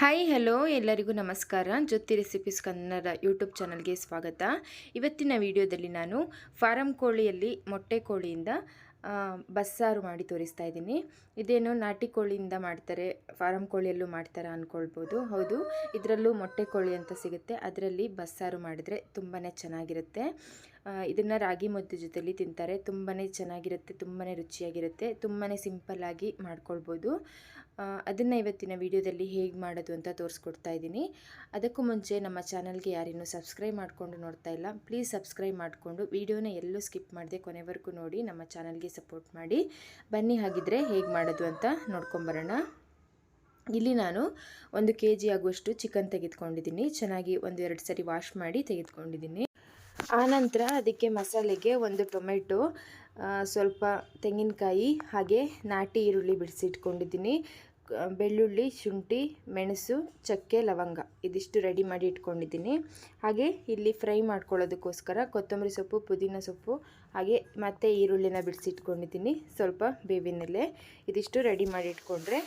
Hi hello ಎಲ್ಲರಿಗೂ ನಮಸ್ಕಾರ. ಜ್ಯೋತಿ recipes Kannada YouTube ಚಾನಲ್ಗೆ ಸ್ವಾಗತ. ಇವತ್ತಿನ ವಿಡಿಯೋದಲ್ಲಿ ನಾನು ಫಾರಂ ಕೋಳಿಯಲ್ಲಿ ಮೊಟ್ಟೆ ಕೋಳಿಯಿಂದ ಬಸ್ಸಾರು ಮಾಡಿ ತೋರಿಸ್ತಾ ಇದ್ದೀನಿ. ಇದೇನು ನಾಟಿ ಕೋಳಿಯಿಂದ ಮಾಡ್ತಾರೆ, ಫಾರಂ ಕೋಳಿಯಲ್ಲೂ ಮಾಡ್ತಾರೆ ಅಂದ್ಕೊಳ್ಬೋದು ಹೌದು, ಇದರಲ್ಲೂ ಮೊಟ್ಟೆ ಕೋಳಿ ಅಂತ ಸಿಗುತ್ತೆ. ಅದರಲ್ಲಿ ಬಸ್ಸಾರು ಮಾಡಿದರೆ ತುಂಬಾ ಚೆನ್ನಾಗಿರುತ್ತೆ. ಇದನ್ನು ರಾಗಿ ಮುದ್ದೆ ಜೊತೆಯಲ್ಲಿ ತಿಂತಾರೆ. ತುಂಬಾ ಚೆನ್ನಾಗಿರುತ್ತೆ ತುಂಬಾ ರುಚಿಯಾಗಿರುತ್ತೆ ತುಂಬಾ ಸಿಂಪಲ್ಲಾಗಿ ಮಾಡ್ಕೊಳ್ಬೋದು. ಅದನ್ನು ಇವತ್ತಿನ ವಿಡಿಯೋದಲ್ಲಿ ಹೇಗೆ ಮಾಡೋದು ಅಂತ ತೋರಿಸ್ಕೊಡ್ತಾ ಇದ್ದೀನಿ. ಅದಕ್ಕೂ ಮುಂಚೆ ನಮ್ಮ ಚಾನಲ್ಗೆ ಯಾರಿನ್ನೂ ಸಬ್ಸ್ಕ್ರೈಬ್ ಮಾಡಿಕೊಂಡು ನೋಡ್ತಾ ಇಲ್ಲ, ಪ್ಲೀಸ್ ಸಬ್ಸ್ಕ್ರೈಬ್ ಮಾಡಿಕೊಂಡು ವಿಡಿಯೋನ ಎಲ್ಲೂ ಸ್ಕಿಪ್ ಮಾಡದೆ ಕೊನೆವರೆಗೂ ನೋಡಿ, ನಮ್ಮ ಚಾನಲ್ಗೆ ಸಪೋರ್ಟ್ ಮಾಡಿ. ಬನ್ನಿ ಹಾಗಿದ್ರೆ ಹೇಗೆ ಮಾಡೋದು ಅಂತ ನೋಡ್ಕೊಂಬರೋಣ. ಇಲ್ಲಿ ನಾನು ಒಂದು ಕೆ ಜಿ ಆಗುವಷ್ಟು ಚಿಕನ್ ತೆಗೆದುಕೊಂಡಿದ್ದೀನಿ, ಚೆನ್ನಾಗಿ ಒಂದು ಎರಡು ಸರಿ ವಾಶ್ ಮಾಡಿ ತೆಗೆದುಕೊಂಡಿದ್ದೀನಿ. ಆನಂತರ ಅದಕ್ಕೆ ಮಸಾಲೆಗೆ ಒಂದು ಟೊಮೆಟೊ ಸ್ವಲ್ಪ ತೆಂಗಿನಕಾಯಿ ಹಾಗೆ ನಾಟಿ ಈರುಳ್ಳಿ ಬಿಡಿಸಿಟ್ಕೊಂಡಿದ್ದೀನಿ. ಬೆಳ್ಳುಳ್ಳಿ, ಶುಂಠಿ, ಮೆಣಸು, ಚಕ್ಕೆ, ಲವಂಗ ಇದಿಷ್ಟು ರೆಡಿ ಮಾಡಿ ಇಟ್ಕೊಂಡಿದ್ದೀನಿ. ಹಾಗೆ ಇಲ್ಲಿ ಫ್ರೈ ಮಾಡ್ಕೊಳ್ಳೋದಕ್ಕೋಸ್ಕರ ಕೊತ್ತಂಬರಿ ಸೊಪ್ಪು, ಪುದೀನ ಸೊಪ್ಪು ಹಾಗೆ ಮತ್ತು ಈರುಳ್ಳಿನ ಬಿಡಿಸಿಟ್ಕೊಂಡಿದ್ದೀನಿ ಸ್ವಲ್ಪ ಬೇವಿನಲ್ಲೇ ಇದಿಷ್ಟು ರೆಡಿ ಮಾಡಿ ಇಟ್ಕೊಂಡ್ರೆ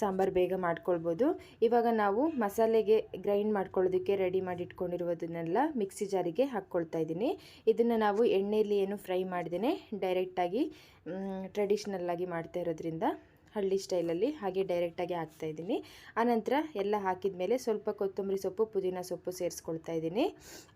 ಸಾಂಬಾರು ಬೇಗ ಮಾಡ್ಕೊಳ್ಬೋದು. ಇವಾಗ ನಾವು ಮಸಾಲೆಗೆ ಗ್ರೈಂಡ್ ಮಾಡ್ಕೊಳ್ಳೋದಕ್ಕೆ ರೆಡಿ ಮಾಡಿ ಇಟ್ಕೊಂಡಿರೋದನ್ನೆಲ್ಲ ಮಿಕ್ಸಿ ಜಾರಿಗೆ ಹಾಕ್ಕೊಳ್ತಾ ಇದ್ದೀನಿ. ಇದನ್ನು ನಾವು ಎಣ್ಣೆಯಲ್ಲಿ ಏನು ಫ್ರೈ ಮಾಡ್ದೇ ಡೈರೆಕ್ಟಾಗಿ ಟ್ರೆಡಿಷ್ನಲ್ಲಾಗಿ ಮಾಡ್ತಾ ಇರೋದ್ರಿಂದ ಹಳ್ಳಿ ಸ್ಟೈಲಲ್ಲಿ ಹಾಗೆ ಡೈರೆಕ್ಟಾಗಿ ಹಾಕ್ತಾ ಇದ್ದೀನಿ. ಆನಂತರ ಎಲ್ಲ ಹಾಕಿದ ಮೇಲೆ ಸ್ವಲ್ಪ ಕೊತ್ತಂಬರಿ ಸೊಪ್ಪು, ಪುದೀನ ಸೊಪ್ಪು ಸೇರಿಸ್ಕೊಳ್ತಾ ಇದ್ದೀನಿ.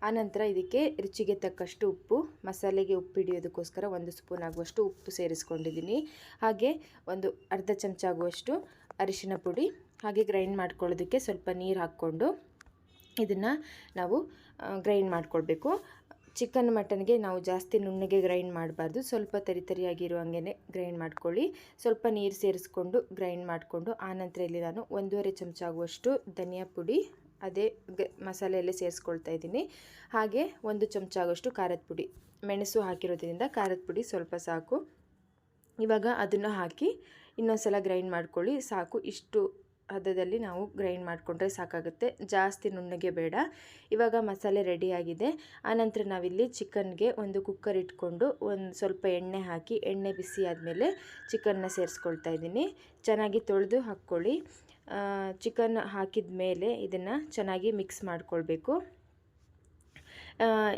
ಆನಂತರ ಇದಕ್ಕೆ ರುಚಿಗೆ ತಕ್ಕಷ್ಟು ಉಪ್ಪು, ಮಸಾಲೆಗೆ ಉಪ್ಪು ಹಿಡಿಯೋದಕ್ಕೋಸ್ಕರ ಒಂದು ಸ್ಪೂನ್ ಆಗುವಷ್ಟು ಉಪ್ಪು ಸೇರಿಸ್ಕೊಂಡಿದ್ದೀನಿ. ಹಾಗೆ ಒಂದು ಅರ್ಧ ಚಮಚ ಆಗುವಷ್ಟು ಅರಿಶಿನ ಪುಡಿ ಹಾಗೆ ಗ್ರೈಂಡ್ ಮಾಡ್ಕೊಳ್ಳೋದಕ್ಕೆ ಸ್ವಲ್ಪ ನೀರು ಹಾಕ್ಕೊಂಡು ಇದನ್ನು ನಾವು ಗ್ರೈಂಡ್ ಮಾಡ್ಕೊಳ್ಬೇಕು. ಚಿಕನ್ ಮಟನ್ಗೆ ನಾವು ಜಾಸ್ತಿ ನುಣ್ಣಗೆ ಗ್ರೈಂಡ್ ಮಾಡಬಾರ್ದು. ಸ್ವಲ್ಪ ತರಿ ತರಿಯಾಗಿರೋ ಗ್ರೈಂಡ್ ಮಾಡ್ಕೊಳ್ಳಿ. ಸ್ವಲ್ಪ ನೀರು ಸೇರಿಸ್ಕೊಂಡು ಗ್ರೈಂಡ್ ಮಾಡಿಕೊಂಡು ಆನಂತರ ಇಲ್ಲಿ ನಾನು ಒಂದೂವರೆ ಚಮಚ ಆಗುವಷ್ಟು ಧನಿಯಾ ಪುಡಿ, ಅದೇ ಗ, ಮಸಾಲೆಯಲ್ಲೇ ಸೇರಿಸ್ಕೊಳ್ತಾ ಇದ್ದೀನಿ. ಹಾಗೆ ಒಂದು ಚಮಚ ಆಗುವಷ್ಟು ಖಾರದ ಪುಡಿ. ಮೆಣಸು ಹಾಕಿರೋದ್ರಿಂದ ಖಾರದ ಪುಡಿ ಸ್ವಲ್ಪ ಸಾಕು. ಇವಾಗ ಅದನ್ನು ಹಾಕಿ ಇನ್ನೊಂದು ಸಲ ಗ್ರೈಂಡ್ ಮಾಡ್ಕೊಳ್ಳಿ, ಸಾಕು. ಇಷ್ಟು ಹದದಲ್ಲಿ ನಾವು ಗ್ರೈಂಡ್ ಮಾಡಿಕೊಂಡ್ರೆ ಸಾಕಾಗುತ್ತೆ. ಜಾಸ್ತಿ ನುಣ್ಣಗೆ ಬೇಡ. ಇವಾಗ ಮಸಾಲೆ ರೆಡಿಯಾಗಿದೆ ಆನಂತರ ನಾವಿಲ್ಲಿ ಚಿಕನ್ಗೆ ಒಂದು ಕುಕ್ಕರ್ ಇಟ್ಕೊಂಡು ಒಂದು ಸ್ವಲ್ಪ ಎಣ್ಣೆ ಹಾಕಿ, ಎಣ್ಣೆ ಬಿಸಿ ಆದಮೇಲೆ ಚಿಕನ್ನ ಸೇರಿಸ್ಕೊಳ್ತಾ ಇದ್ದೀನಿ. ಚೆನ್ನಾಗಿ ತೊಳೆದು ಹಾಕ್ಕೊಳ್ಳಿ. ಚಿಕನ್ ಹಾಕಿದ ಮೇಲೆ ಇದನ್ನು ಚೆನ್ನಾಗಿ ಮಿಕ್ಸ್ ಮಾಡ್ಕೊಳ್ಬೇಕು.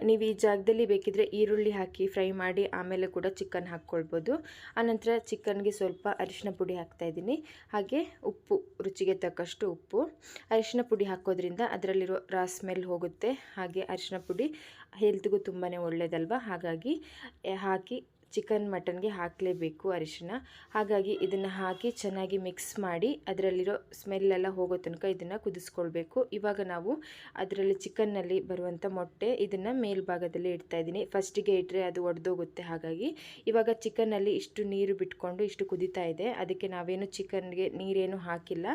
ನೀವು ಈ ಜಾಗದಲ್ಲಿ ಬೇಕಿದ್ರೆ ಈರುಳ್ಳಿ ಹಾಕಿ ಫ್ರೈ ಮಾಡಿ ಆಮೇಲೆ ಕೂಡ ಚಿಕನ್ ಹಾಕ್ಕೊಳ್ಬೋದು. ಆನಂತರ ಚಿಕನ್ಗೆ ಸ್ವಲ್ಪ ಅರಿಶಿನ ಪುಡಿ ಹಾಕ್ತಾ ಇದ್ದೀನಿ. ಹಾಗೆ ಉಪ್ಪು, ರುಚಿಗೆ ತಕ್ಕಷ್ಟು ಉಪ್ಪು. ಅರಿಶಿನ ಪುಡಿ ಹಾಕೋದ್ರಿಂದ ಅದರಲ್ಲಿರೋ ರಾ ಸ್ಮೆಲ್ ಹೋಗುತ್ತೆ. ಹಾಗೆ ಅರಿಶಿನ ಪುಡಿ ಹೆಲ್ತ್ಗೂ ತುಂಬಾ ಒಳ್ಳೆಯದಲ್ವ ಹಾಗಾಗಿ, ಹಾಕಿ ಚಿಕನ್ ಮಟನ್ಗೆ ಹಾಕಲೇಬೇಕು ಅರಿಶಿನ. ಹಾಗಾಗಿ ಇದನ್ನು ಹಾಕಿ ಚೆನ್ನಾಗಿ ಮಿಕ್ಸ್ ಮಾಡಿ ಅದರಲ್ಲಿರೋ ಸ್ಮೆಲ್ಲೆಲ್ಲ ಹೋಗೋ ತನಕ ಇದನ್ನು ಕುದಿಸ್ಕೊಳ್ಬೇಕು. ಇವಾಗ ನಾವು ಅದರಲ್ಲಿ ಚಿಕನ್ನಲ್ಲಿ ಬರುವಂಥ ಮೊಟ್ಟೆ ಇದನ್ನು ಮೇಲ್ಭಾಗದಲ್ಲಿ ಇಡ್ತಾ ಇದ್ದೀನಿ. ಫಸ್ಟಿಗೆ ಇಟ್ಟರೆ ಅದು ಒಡೆದೋಗುತ್ತೆ ಹಾಗಾಗಿ. ಇವಾಗ ಚಿಕನ್ನಲ್ಲಿ ಇಷ್ಟು ನೀರು ಬಿಟ್ಕೊಂಡು ಇಷ್ಟು ಕುದಿತಾ ಇದೆ. ಅದಕ್ಕೆ ನಾವೇನು ಚಿಕನ್ಗೆ ನೀರೇನು ಹಾಕಿಲ್ಲ.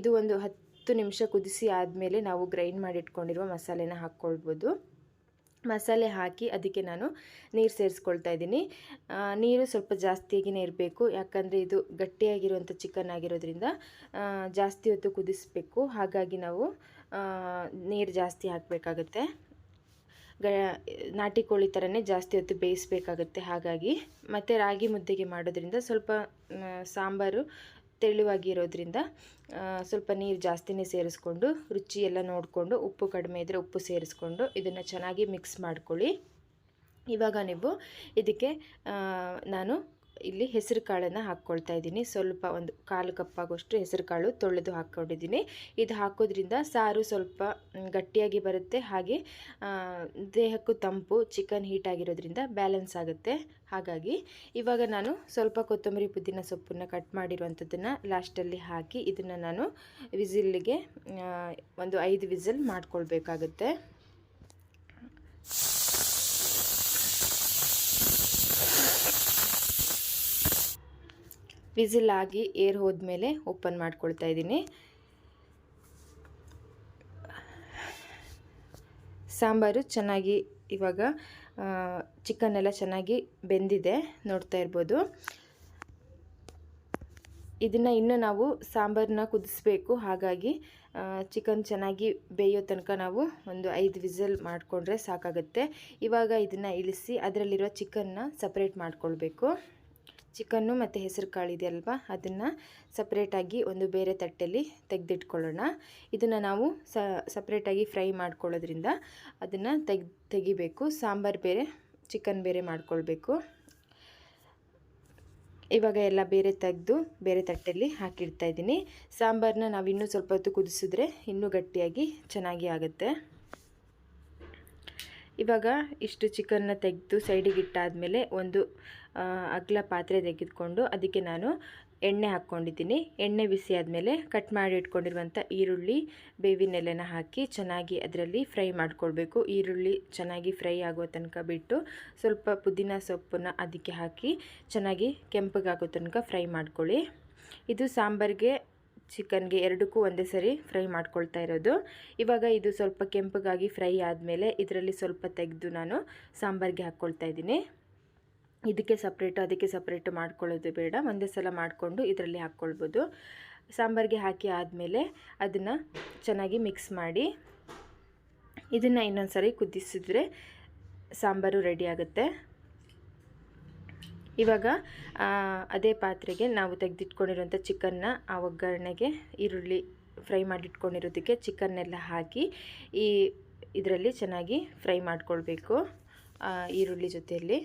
ಇದು ಒಂದು ಹತ್ತು ನಿಮಿಷ ಕುದಿಸಿ ಆದಮೇಲೆ ನಾವು ಗ್ರೈಂಡ್ ಮಾಡಿಟ್ಕೊಂಡಿರುವ ಮಸಾಲೆನ ಹಾಕ್ಕೊಳ್ಬೋದು. ಮಸಾಲೆ ಹಾಕಿ ಅದಕ್ಕೆ ನಾನು ನೀರು ಸೇರಿಸ್ಕೊಳ್ತಾ ಇದ್ದೀನಿ. ನೀರು ಸ್ವಲ್ಪ ಜಾಸ್ತಿಯಾಗಿಯೇ ಇರಬೇಕು ಯಾಕಂದರೆ ಇದು ಗಟ್ಟಿಯಾಗಿರುವಂಥ ಚಿಕನ್ ಆಗಿರೋದ್ರಿಂದ ಜಾಸ್ತಿ ಹೊತ್ತು ಕುದಿಸಬೇಕು. ಹಾಗಾಗಿ ನಾವು ನೀರು ಜಾಸ್ತಿ ಹಾಕಬೇಕಾಗತ್ತೆ. ಗ, ನಾಟಿ ಕೋಳಿ ಥರನೇ ಜಾಸ್ತಿ ಹೊತ್ತು ಬೇಯಿಸಬೇಕಾಗತ್ತೆ. ಹಾಗಾಗಿ ಮತ್ತು ರಾಗಿ ಮುದ್ದೆಗೆ ಮಾಡೋದ್ರಿಂದ ಸ್ವಲ್ಪ ಸಾಂಬಾರು ತೆಳುವಾಗಿರೋದ್ರಿಂದ ಇರೋದ್ರಿಂದ ಸ್ವಲ್ಪ ನೀರು ಜಾಸ್ತಿನೇ ಸೇರಿಸ್ಕೊಂಡು, ರುಚಿ ಎಲ್ಲ ನೋಡಿಕೊಂಡು, ಉಪ್ಪು ಕಡಿಮೆ ಇದ್ದರೆ ಉಪ್ಪು ಸೇರಿಸ್ಕೊಂಡು ಇದನ್ನು ಚೆನ್ನಾಗಿ ಮಿಕ್ಸ್ ಮಾಡ್ಕೊಳ್ಳಿ. ಇವಾಗ ನೀವು ಇದಕ್ಕೆ ನಾನು ಇಲ್ಲಿ ಹೆಸರು ಕಾಳನ್ನು ಹಾಕ್ಕೊಳ್ತಾ ಇದ್ದೀನಿ. ಸ್ವಲ್ಪ ಒಂದು ಕಾಲು ಕಪ್ಪಾಗುವಷ್ಟು ಹೆಸರು ಕಾಳು ತೊಳೆದು ಹಾಕ್ಕೊಂಡಿದ್ದೀನಿ. ಇದು ಹಾಕೋದ್ರಿಂದ ಸಾರು ಸ್ವಲ್ಪ ಗಟ್ಟಿಯಾಗಿ ಬರುತ್ತೆ. ಹಾಗೆ ದೇಹಕ್ಕೂ ತಂಪು, ಚಿಕನ್ ಹೀಟ್ ಆಗಿರೋದ್ರಿಂದ ಬ್ಯಾಲೆನ್ಸ್ ಆಗುತ್ತೆ. ಹಾಗಾಗಿ ಇವಾಗ ನಾನು ಸ್ವಲ್ಪ ಕೊತ್ತಂಬರಿ ಪುದೀನ ಸೊಪ್ಪನ್ನು ಕಟ್ ಮಾಡಿರುವಂಥದ್ದನ್ನು ಲಾಸ್ಟಲ್ಲಿ ಹಾಕಿ ಇದನ್ನು ನಾನು ವಿಸಿಲ್ಗೆ ಒಂದು ಐದು ವಿಸಿಲ್ ಮಾಡ್ಕೊಳ್ಬೇಕಾಗುತ್ತೆ. ವಿಸಿಲ್ ಆಗಿ ಏರ್ ಹೋದ್ಮೇಲೆ ಓಪನ್ ಮಾಡ್ಕೊಳ್ತಾ ಇದ್ದೀನಿ. ಸಾಂಬಾರು ಚೆನ್ನಾಗಿ ಇವಾಗ ಚಿಕನ್ ಎಲ್ಲ ಚೆನ್ನಾಗಿ ಬೆಂದಿದೆ ನೋಡ್ತಾ ಇರ್ಬೋದು. ಇದನ್ನು ಇನ್ನೂ ನಾವು ಸಾಂಬಾರನ್ನ ಕುದಿಸ್ಬೇಕು. ಹಾಗಾಗಿ ಚಿಕನ್ ಚೆನ್ನಾಗಿ ಬೇಯೋ ತನಕ ನಾವು ಒಂದು ಐದು ವಿಸಲ್ ಮಾಡಿಕೊಂಡ್ರೆ ಸಾಕಾಗುತ್ತೆ. ಇವಾಗ ಇದನ್ನು ಇಳಿಸಿ ಅದರಲ್ಲಿರೋ ಚಿಕನ್ನ ಸಪ್ರೇಟ್ ಮಾಡ್ಕೊಳ್ಬೇಕು. ಚಿಕನ್ನು ಮತ್ತು ಹೆಸರು ಕಾಳು ಇದೆಯಲ್ವಾ? ಅದನ್ನು ಸಪ್ರೇಟಾಗಿ ಒಂದು ಬೇರೆ ತಟ್ಟೆಯಲ್ಲಿ ತೆಗೆದಿಟ್ಕೊಳ್ಳೋಣ. ಇದನ್ನು ನಾವು ಸಪ್ರೇಟಾಗಿ ಫ್ರೈ ಮಾಡ್ಕೊಳ್ಳೋದ್ರಿಂದ ಅದನ್ನು ತೆಗ್, ತೆಗಿಬೇಕು. ಸಾಂಬಾರು ಬೇರೆ ಚಿಕನ್ ಬೇರೆ ಮಾಡ್ಕೊಳ್ಬೇಕು. ಇವಾಗ ಎಲ್ಲ ಬೇರೆ ತೆಗೆದು ಬೇರೆ ತಟ್ಟೆಯಲ್ಲಿ ಹಾಕಿಡ್ತಾ ಇದ್ದೀನಿ. ಸಾಂಬಾರನ್ನ ನಾವು ಇನ್ನೂ ಸ್ವಲ್ಪ ಹೊತ್ತು ಕುದಿಸಿದ್ರೆ ಇನ್ನೂ ಗಟ್ಟಿಯಾಗಿ ಚೆನ್ನಾಗಿ ಆಗುತ್ತೆ. ಇವಾಗ ಇಷ್ಟು ಚಿಕನ್ನ ತೆಗೆದು ಸೈಡಿಗೆ ಇಟ್ಟಾದಮೇಲೆ ಒಂದು ಅಗ್ಲ ಪಾತ್ರೆ ತೆಗೆದುಕೊಂಡು ಅದಕ್ಕೆ ನಾನು ಎಣ್ಣೆ ಹಾಕ್ಕೊಂಡಿದ್ದೀನಿ. ಎಣ್ಣೆ ಬಿಸಿ ಆದಮೇಲೆ ಕಟ್ ಮಾಡಿ ಇಟ್ಕೊಂಡಿರುವಂಥ ಈರುಳ್ಳಿ ಬೇವಿನೆಲೆನ ಹಾಕಿ ಚೆನ್ನಾಗಿ ಅದರಲ್ಲಿ ಫ್ರೈ ಮಾಡ್ಕೊಳ್ಬೇಕು. ಈರುಳ್ಳಿ ಚೆನ್ನಾಗಿ ಫ್ರೈ ಆಗೋ ತನಕ ಬಿಟ್ಟು ಸ್ವಲ್ಪ ಪುದೀನ ಸೊಪ್ಪನ್ನು ಅದಕ್ಕೆ ಹಾಕಿ ಚೆನ್ನಾಗಿ ಕೆಂಪಗಾಗೋ ತನಕ ಫ್ರೈ ಮಾಡ್ಕೊಳ್ಳಿ. ಇದು ಸಾಂಬಾರಿಗೆ ಚಿಕನ್ಗೆ ಎರಡಕ್ಕೂ ಒಂದೇ ಸರಿ ಫ್ರೈ ಮಾಡ್ಕೊಳ್ತಾ ಇರೋದು. ಇವಾಗ ಇದು ಸ್ವಲ್ಪ ಕೆಂಪಗಾಗಿ ಫ್ರೈ ಆದಮೇಲೆ ಇದರಲ್ಲಿ ಸ್ವಲ್ಪ ತೆಗೆದು ನಾನು ಸಾಂಬಾರಿಗೆ ಹಾಕ್ಕೊಳ್ತಾ ಇದ್ದೀನಿ. ಇದಕ್ಕೆ ಸಪ್ರೇಟು, ಅದಕ್ಕೆ ಸಪ್ರೇಟು ಮಾಡ್ಕೊಳ್ಳೋದು ಬೇಡ. ಒಂದೇ ಸಲ ಮಾಡಿಕೊಂಡು ಇದರಲ್ಲಿ ಹಾಕ್ಕೊಳ್ಬೋದು. ಸಾಂಬಾರಿಗೆ ಹಾಕಿ ಆದಮೇಲೆ ಅದನ್ನು ಚೆನ್ನಾಗಿ ಮಿಕ್ಸ್ ಮಾಡಿ ಇದನ್ನು ಇನ್ನೊಂದು ಸರಿ ಕುದಿಸಿದ್ರೆ ಸಾಂಬಾರು ರೆಡಿ ಆಗುತ್ತೆ. ಇವಾಗ ಅದೇ ಪಾತ್ರೆಗೆ ನಾವು ತೆಗೆದಿಟ್ಕೊಂಡಿರುವಂಥ ಚಿಕನ್ನ, ಆ ಒಗ್ಗರಣೆಗೆ ಈರುಳ್ಳಿ ಫ್ರೈ ಮಾಡಿಟ್ಕೊಂಡಿರೋದಕ್ಕೆ ಚಿಕನ್ನೆಲ್ಲ ಹಾಕಿ, ಈ ಇದರಲ್ಲಿ ಚೆನ್ನಾಗಿ ಫ್ರೈ ಮಾಡಿಕೊಳ್ಬೇಕು ಈರುಳ್ಳಿ ಜೊತೆಯಲ್ಲಿ.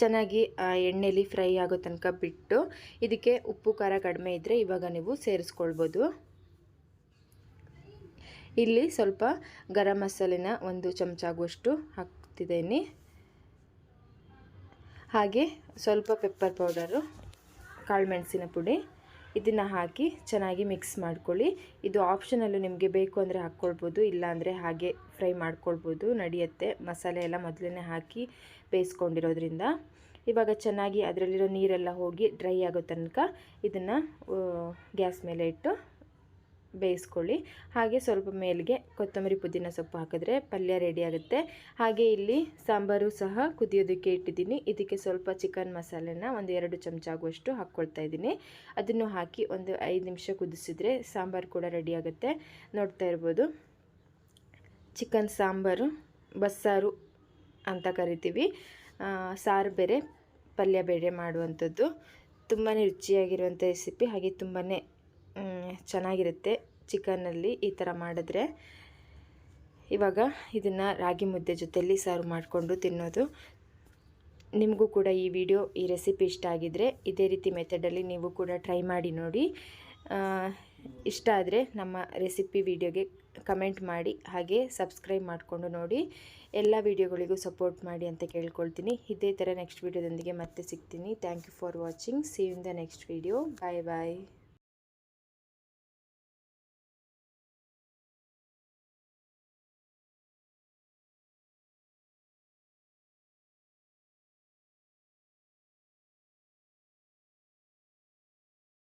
ಚೆನ್ನಾಗಿ ಎಣ್ಣೆಯಲ್ಲಿ ಫ್ರೈ ಆಗೋ ತನಕ ಬಿಟ್ಟು, ಇದಕ್ಕೆ ಉಪ್ಪು, ಖಾರ ಕಡಿಮೆ ಇದ್ದರೆ ಇವಾಗ ನೀವು ಸೇರಿಸ್ಕೊಳ್ಬೋದು. ಇಲ್ಲಿ ಸ್ವಲ್ಪ ಗರಂ ಮಸಾಲೆನ ಒಂದು ಚಮಚ ಆಗುವಷ್ಟು ಹಾಕ್ತಿದ್ದೀನಿ. ಹಾಗೆ ಸ್ವಲ್ಪ ಪೆಪ್ಪರ್ ಪೌಡರು ಕಾಳು ಮೆಣಸಿನ ಪುಡಿ, ಇದನ್ನು ಹಾಕಿ ಚೆನ್ನಾಗಿ ಮಿಕ್ಸ್ ಮಾಡ್ಕೊಳ್ಳಿ. ಇದು ಆಪ್ಷನಲ್ಲು ನಿಮಗೆ ಬೇಕು ಅಂದರೆ ಹಾಕ್ಕೊಳ್ಬೋದು ಇಲ್ಲಾಂದರೆ ಹಾಗೆ ಫ್ರೈ ಮಾಡ್ಕೊಳ್ಬೋದು. ನಡೆಯುತ್ತೆ. ಮಸಾಲೆ ಎಲ್ಲ ಮೊದಲನೇ ಹಾಕಿ ಬೇಯಿಸ್ಕೊಂಡಿರೋದ್ರಿಂದ. ಇವಾಗ ಚೆನ್ನಾಗಿ ಅದರಲ್ಲಿರೋ ನೀರೆಲ್ಲ ಹೋಗಿ ಡ್ರೈ ಆಗೋ ತನಕ ಇದನ್ನು ಗ್ಯಾಸ್ ಮೇಲೆ ಇಟ್ಟು ಬೇಯಿಸ್ಕೊಳ್ಳಿ. ಹಾಗೆ ಸ್ವಲ್ಪ ಮೇಲಿಗೆ ಕೊತ್ತಂಬರಿ ಪುದೀನ ಸೊಪ್ಪು ಹಾಕಿದ್ರೆ ಪಲ್ಯ ರೆಡಿ ಆಗುತ್ತೆ. ಹಾಗೆ ಇಲ್ಲಿ ಸಾಂಬಾರು ಸಹ ಕುದಿಯೋದಕ್ಕೆ ಇಟ್ಟಿದ್ದೀನಿ. ಇದಕ್ಕೆ ಸ್ವಲ್ಪ ಚಿಕನ್ ಮಸಾಲೆನ ಒಂದು ಎರಡು ಚಮಚ ಆಗುವಷ್ಟು ಹಾಕ್ಕೊಳ್ತಾ ಇದ್ದೀನಿ. ಅದನ್ನು ಹಾಕಿ ಒಂದು ಐದು ನಿಮಿಷ ಕುದಿಸಿದ್ರೆ ಸಾಂಬಾರು ಕೂಡ ರೆಡಿ ಆಗುತ್ತೆ. ನೋಡ್ತಾ ಇರ್ಬೋದು. ಚಿಕನ್ ಸಾಂಬಾರು, ಬಸ್ಸಾರು ಅಂತ ಕರಿತೀವಿ. ಸಾರು ಬೇರೆ, ಪಲ್ಯ ಬೇರೆ ಮಾಡುವಂಥದ್ದು. ತುಂಬಾ ರುಚಿಯಾಗಿರುವಂಥ ರೆಸಿಪಿ ಹಾಗೆ ತುಂಬಾ ಚೆನ್ನಾಗಿರುತ್ತೆ ಚಿಕನ್ನಲ್ಲಿ ಈ ಥರ ಮಾಡಿದ್ರೆ. ಇವಾಗ ಇದನ್ನು ರಾಗಿ ಮುದ್ದೆ ಜೊತೆಯಲ್ಲಿ ಸರ್ವ್ ಮಾಡಿಕೊಂಡು ತಿನ್ನೋದು. ನಿಮಗೂ ಕೂಡ ಈ ವಿಡಿಯೋ, ಈ ರೆಸಿಪಿ ಇಷ್ಟ ಆಗಿದ್ದರೆ ಇದೇ ರೀತಿ ಮೆಥಡಲ್ಲಿ ನೀವು ಕೂಡ ಟ್ರೈ ಮಾಡಿ ನೋಡಿ. ಇಷ್ಟ ಆದರೆ ನಮ್ಮ ರೆಸಿಪಿ ವಿಡಿಯೋಗೆ ಕಮೆಂಟ್ ಮಾಡಿ, ಹಾಗೆ ಸಬ್ಸ್ಕ್ರೈಬ್ ಮಾಡಿಕೊಂಡು ನೋಡಿ. ಎಲ್ಲ ವಿಡಿಯೋಗಳಿಗೂ ಸಪೋರ್ಟ್ ಮಾಡಿ ಅಂತ ಕೇಳ್ಕೊಳ್ತೀನಿ. ಇದೇ ಥರ ನೆಕ್ಸ್ಟ್ ವಿಡಿಯೋದೊಂದಿಗೆ ಮತ್ತೆ ಸಿಗ್ತೀನಿ. Thank you for watching see in the next video bye bye